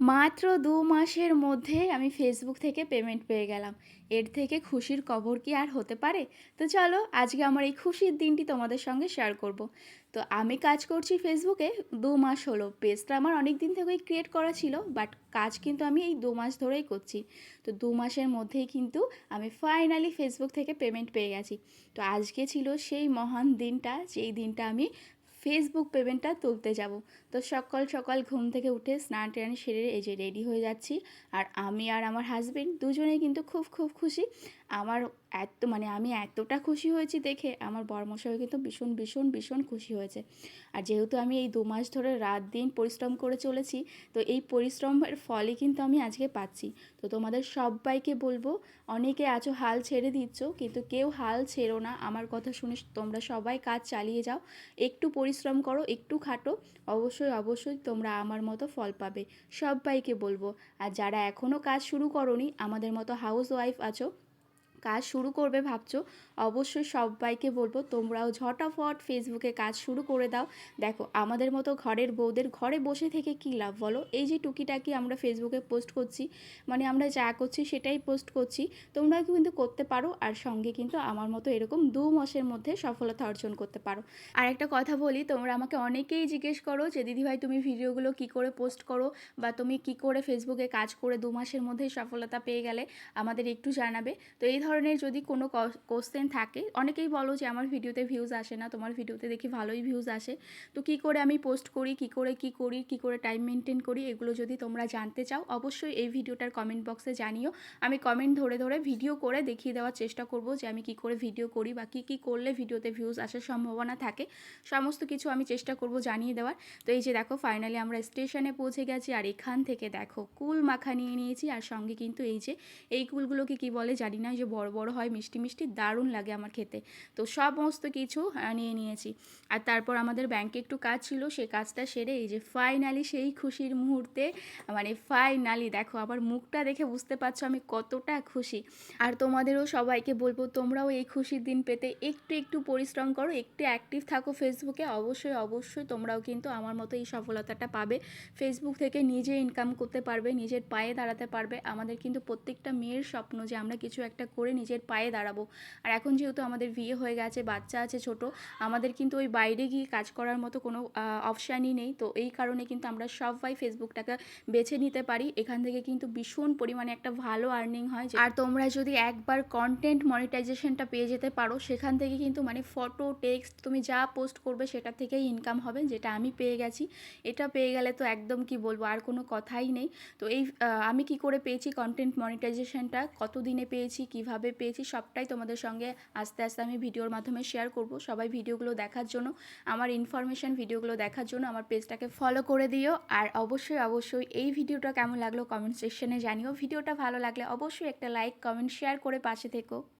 মাত্র দু মাসের মধ্যে আমি ফেসবুক থেকে পেমেন্ট পেয়ে গেলাম। এর থেকে খুশির খবর কি আর হতে পারে? তো চলো, আজকে আমার এই খুশির দিনটি তোমাদের সঙ্গে শেয়ার করব। তো আমি কাজ করছি ফেসবুকে দু মাস হলো। পেজটা আমার অনেক দিন থেকেই ক্রিয়েট করা ছিল বাট কাজ কিন্তু আমি এই দু মাস ধরেই করছি। তো দু মাসের মধ্যেই কিন্তু আমি ফাইনালি ফেসবুক থেকে পেমেন্ট পেয়ে গেছি। তো আজকে ছিল সেই মহান দিনটা, যেই দিনটা আমি ফেসবুক পেমেন্টটা তুলতে যাব। তো সকাল সকাল ঘুম থেকে উঠে স্নান টান সেরে এই যে রেডি হয়ে যাচ্ছি। আর আমি আর আমার হাজব্যান্ড দুজনেই কিন্তু খুব খুব খুশি। আমার এত মানে আমি এতটা খুশি হয়েছি দেখে আমার বরমশাই কিন্তু ভীষণ ভীষণ ভীষণ খুশি হয়েছে। আর যেহেতু আমি এই দু মাস ধরে রাত দিন পরিশ্রম করে চলেছি, তো এই পরিশ্রমের ফলই কিন্তু আমি আজকে পাচ্ছি। তো তোমাদের সবাইকে বলব, অনেকে আছো হাল ছেড়ে দিচ্ছ, কিন্তু কেউ হাল ছেড়ো না। আমার কথা শুনে তোমরা সবাই কাজ চালিয়ে যাও। একটু পরিশ্রম করো, একটু খাটো, অবশ্যই অবশ্যই তোমরা আমার মতো ফল পাবে। সবাইকে বলব। আর যারা এখনও কাজ শুরু করনি, আমাদের মতো হাউস ওয়াইফ আছো কাজ শুরু করবে ভাবছ? অবশ্যই সবাইকে বলব, তোমরাও ঝটাফট ফেসবুকে কাজ শুরু করে দাও। দেখো, আমাদের মতো ঘরের বউদের ঘরে বসে থেকে কী লাভ বলো? এই যে টুকিটাকি আমরা ফেসবুকে পোস্ট করছি মানে আমরা যা করছি সেটাই পোস্ট করছি তোমরা কিন্তু করতে পারো আর সঙ্গে কিন্তু আমার মতো এরকম দু মাসের মধ্যে সফলতা অর্জন করতে পারো। আর একটা কথা বলি, তোমরা আমাকে অনেকেই জিজ্ঞেস করো যে দিদিভাই তুমি ভিডিওগুলো কি করে পোস্ট করো? বা তুমি কি করে ফেসবুকে কাজ করে দু মাসের মধ্যে সফলতা পেয়ে গেলে? আমাদের একটু জানাবে। তো এই ধরনের যদি কোনো কোশ্চেন থাকে, অনেকেই বলো যে আমার ভিডিওতে ভিউজ আসে না, তোমার ভিডিওতে দেখি ভালোই ভিউজ আসে। তো কি করে আমি পোস্ট করি, কি করে, কি করি, কি করে টাইম মেনটেন করি, এগুলো যদি তোমরা জানতে চাও, অবশ্যই এই ভিডিওটার কমেন্ট বক্সে জানিও। আমি কমেন্ট ধরে ধরে ভিডিও করে দেখিয়ে দেওয়ার চেষ্টা করব যে আমি কি করে ভিডিও করি বা কী কী করলে ভিডিওতে ভিউজ আসার সম্ভাবনা থাকে। সমস্ত কিছু আমি চেষ্টা করব জানিয়ে দেওয়ার। তো এই যে দেখো ফাইনালি আমরা স্টেশনে পৌঁছে গেছি, আর এখান থেকে দেখো, কুল মাখা নিয়ে নিয়েছি। আর সঙ্গে কিন্তু এই যে, এই কুলগুলোকে কি বলে জানি না, যে বড় বড় হয়, মিষ্টি মিষ্টি দারুণ লাগে আমার খেতে। তো সমস্ত কিছু নিয়ে নিয়েছি। আর তারপর আমাদের ব্যাংকে একটু কাজ ছিল, সে কাজটা সেরে এই যে ফাইনালি সেই খুশির মুহূর্তে মানে ফাইনালি দেখো আমার মুখটা দেখে বুঝতে পারছ আমি কতটা খুশি। আর তোমাদেরও সবাইকে বলব, তোমরাও এই খুশির দিন পেতে একটু একটু পরিশ্রম করো, একটু অ্যাক্টিভ থাকো ফেসবুকে অবশ্যই অবশ্যই তোমরাও কিন্তু আমার মতো এই সফলতাটা পাবে। ফেসবুক থেকে নিজে ইনকাম করতে পারবে, নিজের পায়ে দাঁড়াতে পারবে। আমাদের কিন্তু প্রত্যেকটা মেয়ের স্বপ্ন যে আমরা কিছু একটা করে নিজের পায়ে দাঁড়াবো। আর এখন যেহেতু আমাদের বিয়ে হয়ে গেছে, বাচ্চা আছে, ছোট, আমাদের কিন্তু ওই বাইরে গিয়ে কাজ করার মতো কোনো অপশানই নেই। তো এই কারণে কিন্তু আমরা সবাই ফেসবুকটাকে বেছে নিতে পারি। এখান থেকে কিন্তু ভীষণ পরিমাণে একটা ভালো আর্নিং হয়। আর তোমরা যদি একবার কন্টেন্ট মনিটাইজেশনটা পেয়ে যেতে পারো, সেখান থেকে কিন্তু মানে ফটো টেক্সট তুমি যা পোস্ট করবে, সেটা থেকেই ইনকাম হবে, যেটা আমি পেয়ে গেছি। এটা পেয়ে গেলে তো একদম কি বলব, আর কোনো কথাই নেই। তো এই আমি কি করে পেয়েছি কন্টেন্ট মনিটাইজেশনটা কত দিনে পেয়েছি? কীভাবে পেয়েছি সবটাই তোমাদের সঙ্গে আস্তে আস্তে আমি ভিডিওর মাধ্যমে শেয়ার করব। সবাই ভিডিওগুলো দেখার জন্য, আমার ইনফরমেশান ভিডিওগুলো দেখার জন্য আমার পেজটাকে ফলো করে দিও। আর অবশ্যই অবশ্যই এই ভিডিওটা কেমন লাগল কমেন্ট সেকশনে জানিও। ভিডিওটা ভালো লাগলে অবশ্যই একটা লাইক কমেন্ট শেয়ার করে পাশে থেকো।